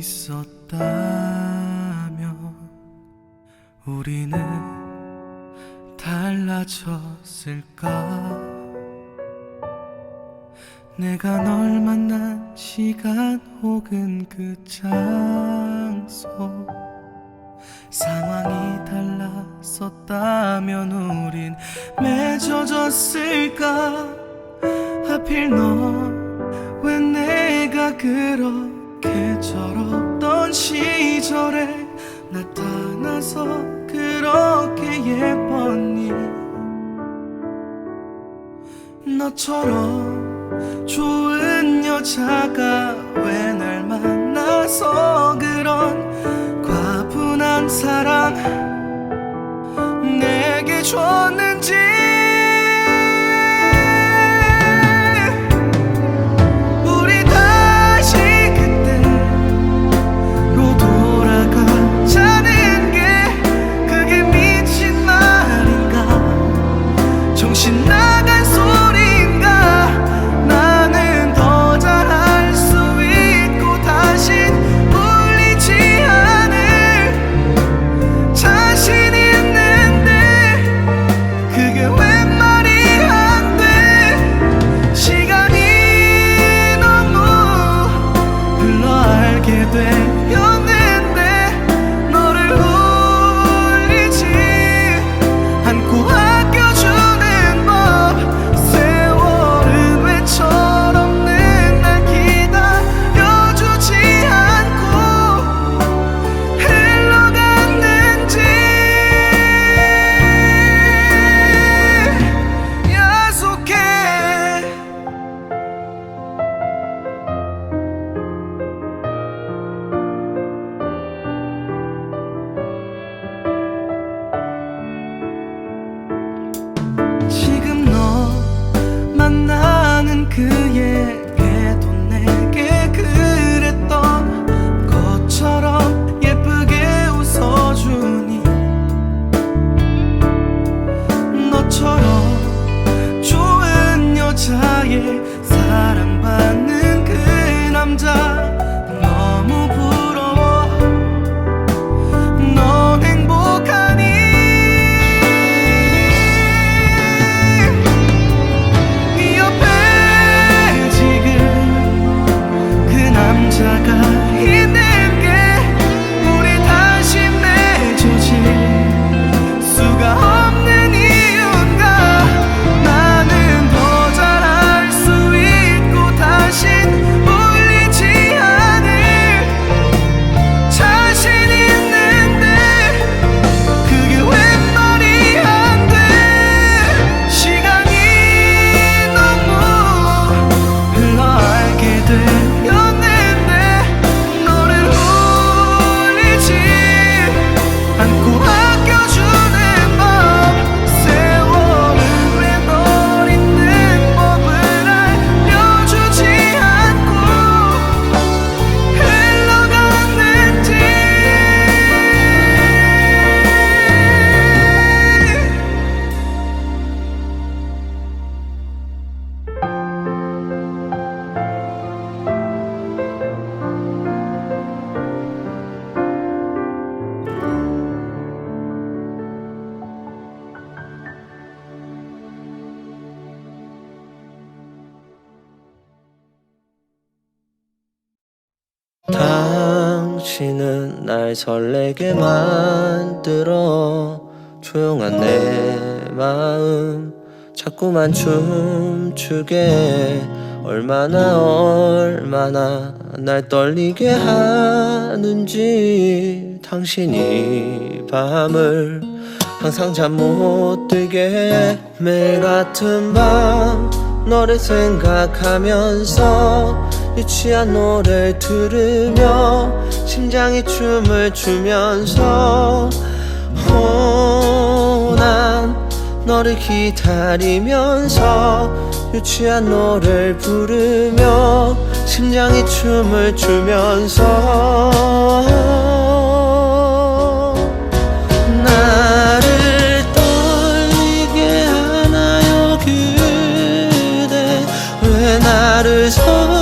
있었다면 우리는 달라졌을까? 내가 널 나타나서 그렇게 예뻤니? 너처럼 좋은 여자가 왜 날 만나서 그런 과분한 사랑 내게 줬는지 날 설레게 만들어 조용한 내 마음 자꾸만 춤추게 얼마나 얼마나 날 떨리게 하는지 당신이 밤을 항상 잠 못 들게 매일 같은 밤 너를 생각하면서 유치한 노래를 들으며 심장이 춤을 추면서 호난 너를 기다리면서 유치한 노래를 부르며 심장이 춤을 추면서 나를 서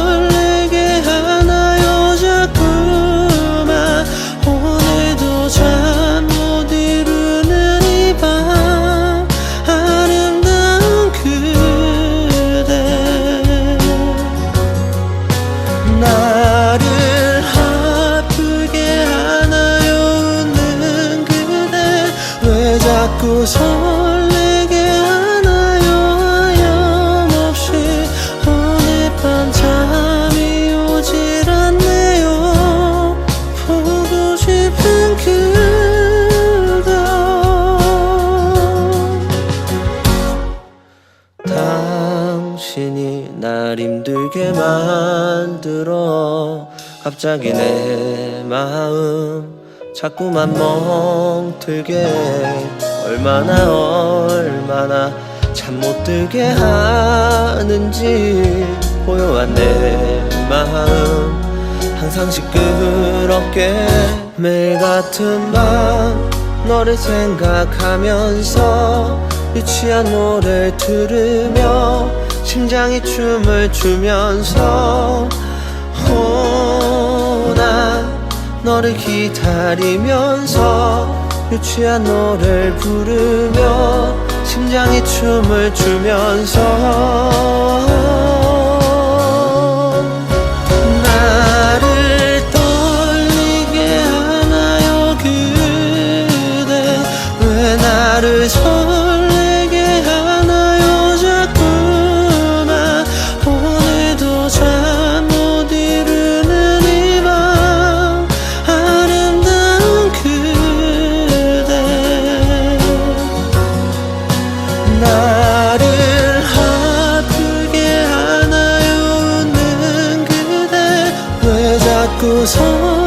자꾸 설레게 하나요? 하염없이 오늘 밤 잠이 오질 않네요. 보고 싶은 그대 당신이 날 힘들게 만들어 갑자기 내 마음 자꾸만 멍들게 얼마나 얼마나 잠 못 들게 하는지 보여와 내 마음 항상 시끄럽게. 매일 같은 밤 너를 생각하면서 유치한 노래를 들으며 심장이 춤을 추면서 호나 너를 기다리면서 유치한 노래를 부르며 심장이 춤을 추면서 나를 떨리게 하나요 그대? 왜 나를 나를 아프게 하나요? 웃는 그대 왜 자꾸 설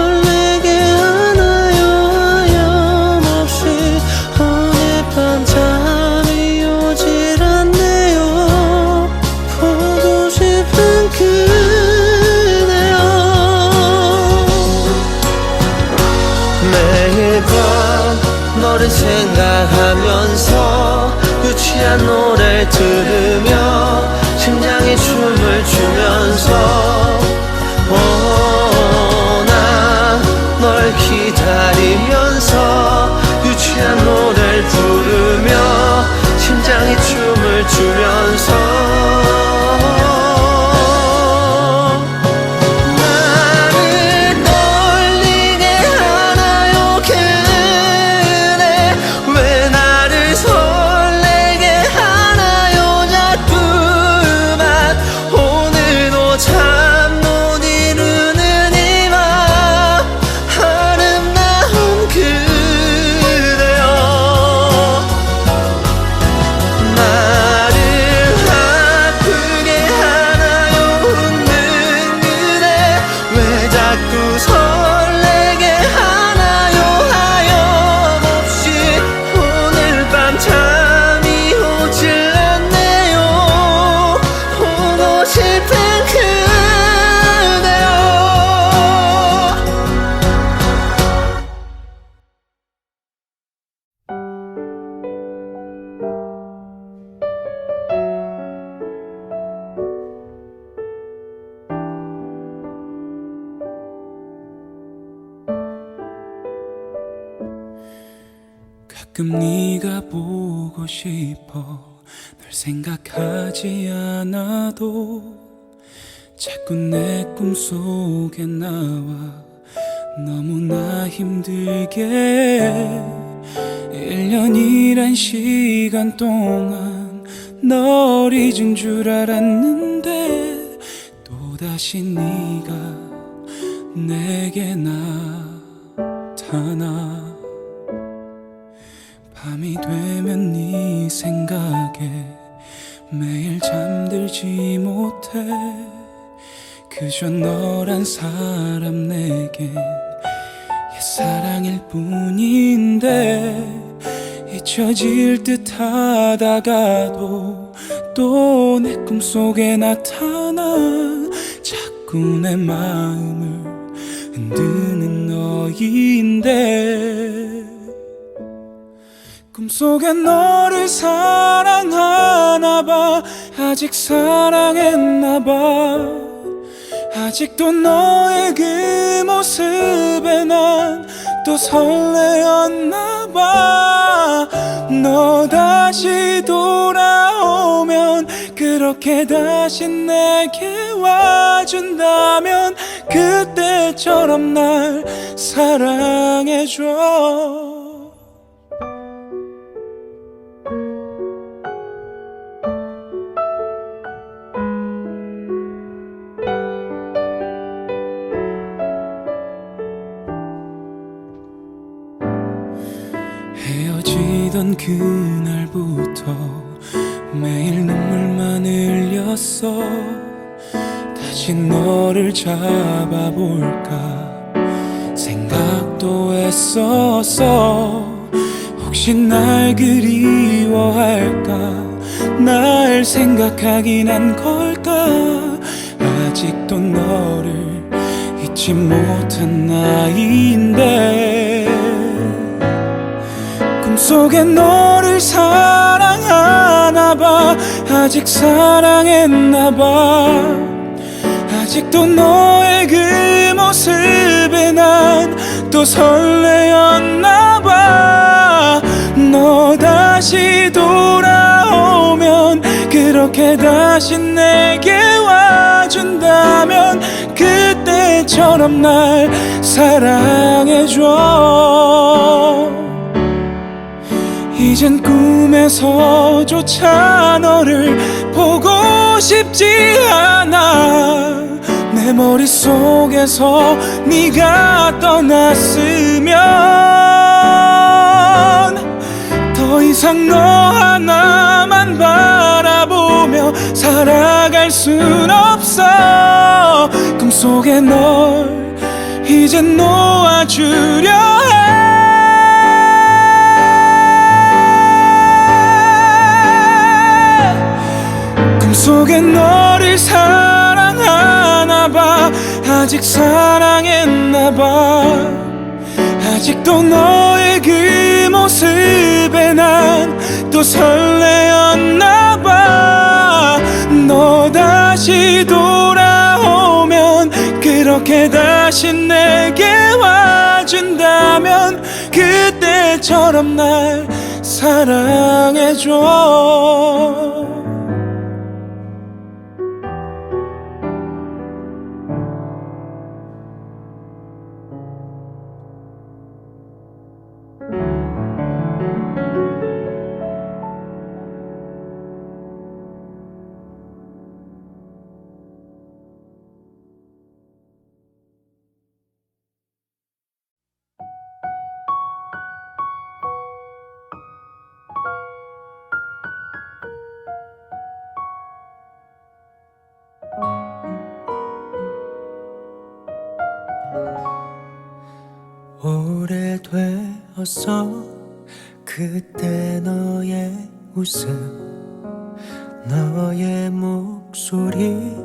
생각하지 않아도 자꾸 내 꿈속에 나와 너무나 힘들게 1년이란 시간 동안 널 잊은 줄 알았는데 또다시 네가 내게 나타나 밤이 되면 네 생각에 매일 잠들지 못해. 그저 너란 사람 내겐 옛사랑일 뿐인데 잊혀질 듯 하다가도 또 내 꿈속에 나타나 자꾸 내 마음을 흔드는 너인데 꿈속에 너를 사랑하나 봐. 아직 사랑했나 봐. 아직도 너의 그 모습에 난 또 설레었나 봐너 다시 돌아오면 그렇게 다시 내게 와준다면 그때처럼 날 사랑해줘 그날부터 매일 눈물만 흘렸어. 다시 너를 잡아볼까 생각도 했었어. 혹시 날 그리워할까? 날 생각하긴 한 걸까? 아직도 너를 잊지 못한 나이인데 꿈속에 너를 사랑하나 봐. 아직 사랑했나 봐. 아직도 너의 그 모습에 난 또 설레었나 봐 너 다시 돌아오면 그렇게 다시 내게 와준다면 그때처럼 날 사랑해줘 이젠 꿈에서조차 너를 보고 싶지 않아. 내 머릿속에서 네가 떠났으면 더 이상 너 하나만 바라보며 살아갈 순 없어. 꿈속에 널 이젠 놓아주려 속에 너를 사랑하나 봐. 아직 사랑했나 봐. 아직도 너의 그 모습에 난 또 설레었나 봐너 다시 돌아오면 그렇게 다시 내게 와준다면 그때처럼 날 사랑해줘 오래되었어 그때 너의 웃음 너의 목소리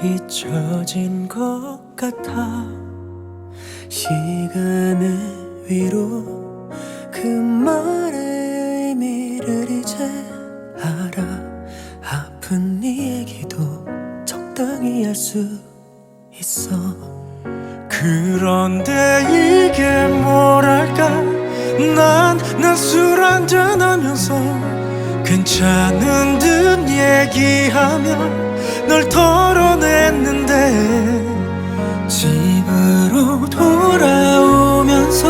잊혀진 것 같아. 시간의 위로 그 말의 의미를 이제 알아. 아픈 네 얘기도 적당히 할 수 있어. 그런데 이게 뭐랄까? 난 난 술 한잔 하면서 괜찮은 듯 얘기하며 널 털어냈는데 집으로 돌아오면서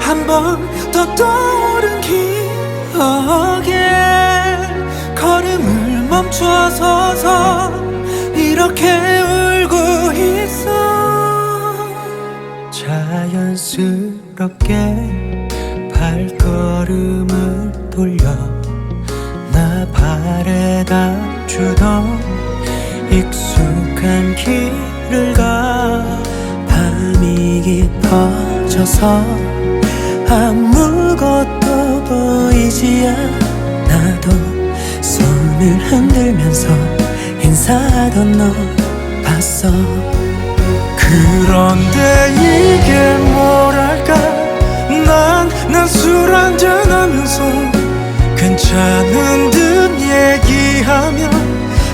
한 번 더 떠오른 기억에 걸음을 멈춰서서 이렇게 자연스럽게 발걸음을 돌려 나 발에다 주던 익숙한 길을 가. 밤이 깊어져서 아무것도 보이지 않아도 손을 흔들면서 인사하던 너 봤어. 그런데 이게 술 한잔하면서 괜찮은 듯 얘기하며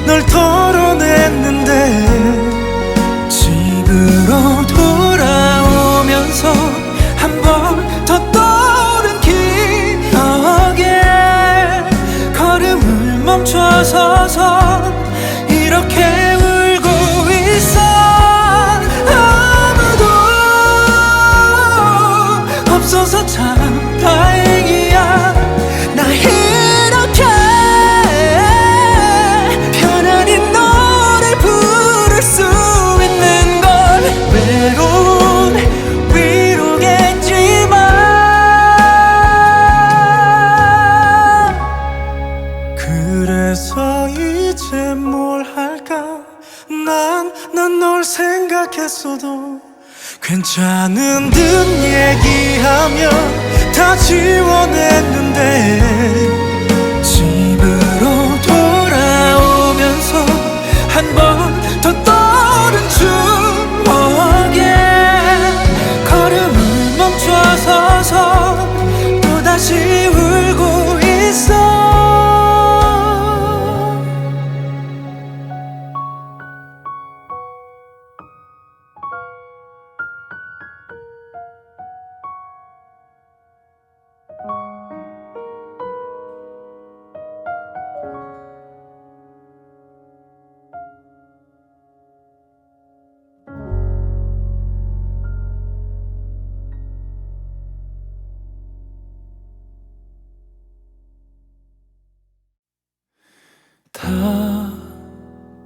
널 털어냈는데 집으로 돌아오면서 한 번 더 떠오른 기억에 걸음을 멈춰서서 이렇게 없어서 참 생각했어도 괜찮은 듯 얘기하며 다 지워냈는데 집으로 돌아오면서 한 번 더 떠. 다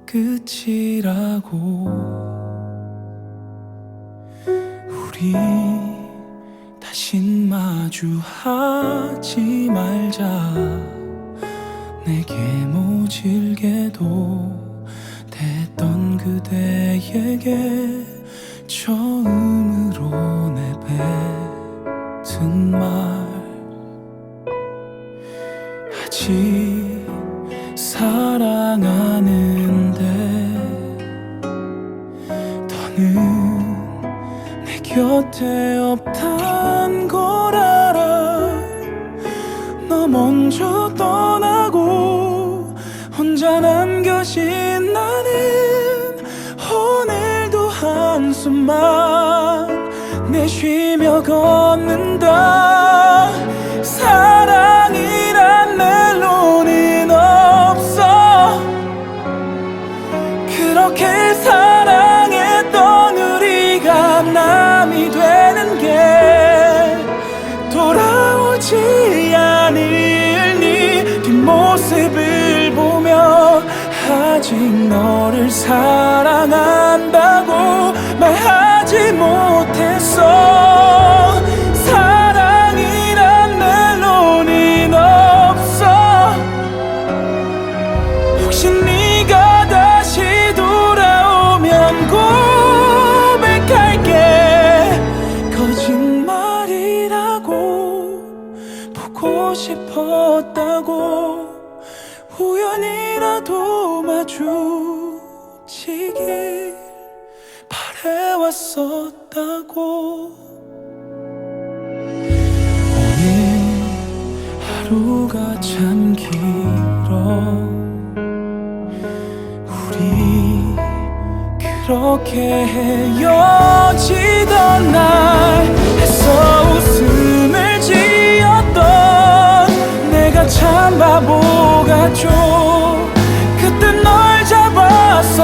끝이라고. 우리 다신 마주하지 말자. 내게 모질게도 됐던 그대에게 처음으로 내뱉은 말. 음, 내 곁에 없단 걸 알아. 너 먼저 떠나고 혼자 남겨진 나는 오늘도 한숨만 내쉬며 걷는다. 사랑한다.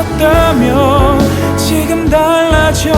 없었다면 지금 달라졌을까?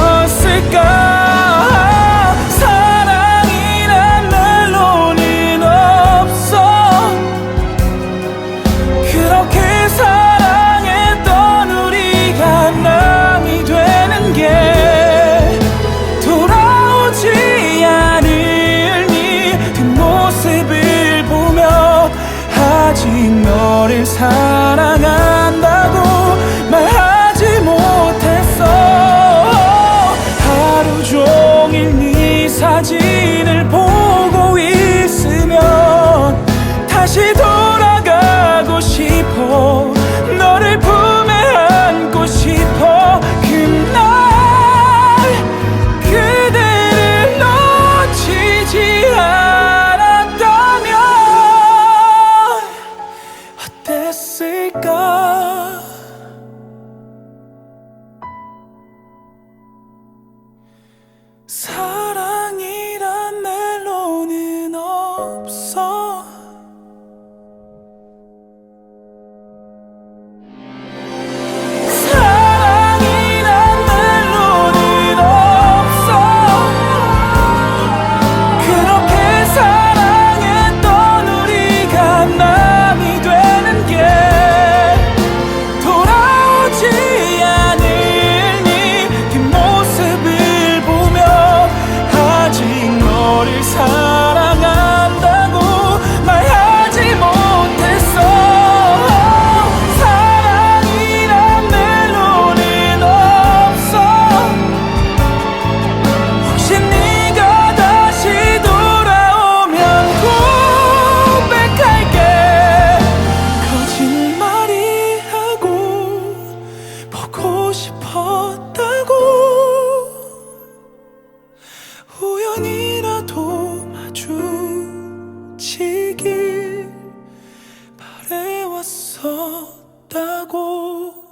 go.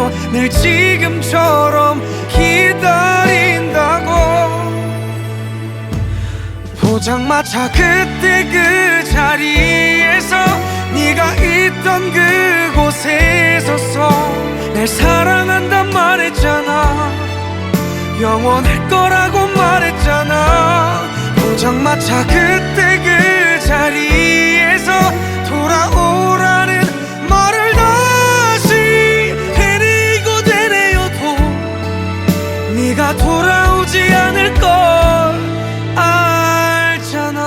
전해줘요 늘 지금처럼 기다린다고. 포장마차 그때 그 자리에서 네가 있던 그곳에 서서 날 사랑한단 말했잖아. 영원할 거라고 말했잖아. 포장마차 그때 그 자리에서 돌아오 네가 돌아오지 않을 걸 알잖아.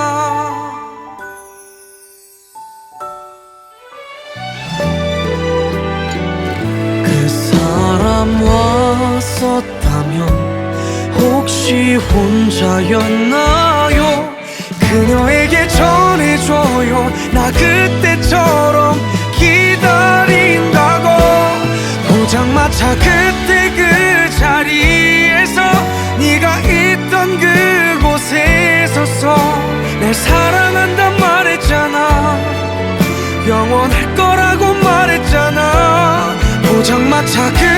그 사람 왔었다면 혹시 혼자였나요? 그녀에게 전해줘요. 나 그때처럼 기다린다고. 포장마차 그때 그 자리 서서 날 사랑한단 말했잖아. 영원할 거라고 말했잖아. 포장마차 그